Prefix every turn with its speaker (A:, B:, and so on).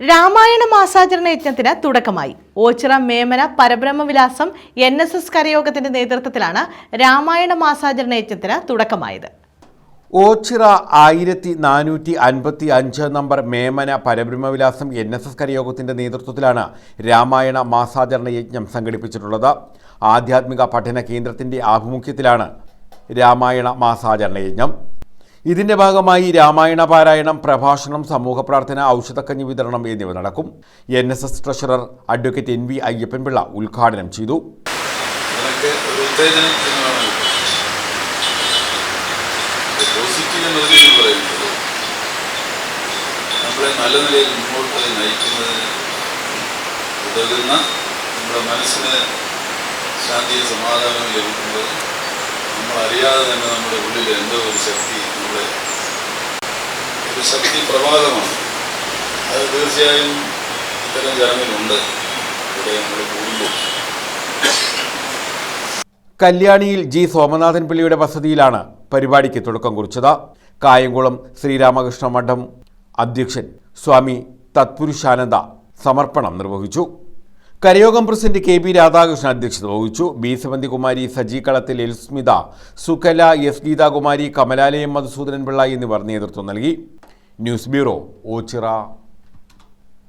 A: രാമായണ മാസാചരണ യജ്ഞത്തിന് തുടക്കമായി. Ochira Memana Parabrahmavilasam N S S കരയോഗത്തിന്റെ നേതൃത്വത്തിലാണ് രാമായണ മാസാചരണ യജ്ഞത്തിന് തുടക്കമായത്.
B: ഓച്ചിറ ആയിരത്തി നാനൂറ്റി അൻപത്തി അഞ്ച് number Memana Parabrahmavilasam N S S കരയോഗത്തിന്റെ നേതൃത്വത്തിലാണ് രാമായണ മാസാചരണ യജ്ഞം സംഘടിപ്പിച്ചിട്ടുള്ളത്. ആധ്യാത്മിക പഠന കേന്ദ്രത്തിന്റെ ആഭിമുഖ്യത്തിലാണ് രാമായണ മാസാചരണ യജ്ഞം. ഇതിന്റെ ഭാഗമായി രാമായണ പാരായണം പ്രഭാഷണം സമൂഹ പ്രാർത്ഥന ഔഷധക്കഞ്ഞി വിതരണം എന്നിവ നടക്കും. N S S treasurer advocate N V Ayyappan Pillai ഉദ്ഘാടനം ചെയ്തു.
C: നമ്മളെ നല്ല നിലയിൽ മുന്നോട്ട് നയിക്കുന്നതിന് ഉതകുന്ന നമ്മുടെ മനസ്സിന് ശാന്തിയും സമാധാനവും ലഭിക്കുന്നത് നമ്മൾ അറിയാതെ തന്നെ നമ്മുടെ ഉള്ളിൽ എന്തോ ഒരു ശക്തി നമ്മളെ ഒരു ശക്തി പ്രഭാതമാണ്. അത് തീർച്ചയായും ഇത്തരം ജനങ്ങളുണ്ട് ഇവിടെ നമ്മൾ കൂടുമ്പോൾ
B: കല്യാണിയിൽ ജി. സോമനാഥൻ പിള്ളിയുടെ വസതിയിലാണ് പരിപാടിക്ക് തുടക്കം കുറിച്ചത്. കായംകുളം ശ്രീരാമകൃഷ്ണ മഠം അധ്യക്ഷൻ സ്വാമി തത്പുരുഷാനന്ദ സമർപ്പണം നിർവഹിച്ചു. കരയോഗം പ്രസിഡന്റ് കെ പി രാധാകൃഷ്ണൻ അധ്യക്ഷത വഹിച്ചു. ബി സെവന്തികുമാരി സജി കളത്തിൽ എൽസ്മിത സുകല എസ് ഗീതാകുമാരി കമലാലയം മധുസൂദനൻ പിള്ള എന്നിവർ നേതൃത്വം നൽകി. News bureau Ochira.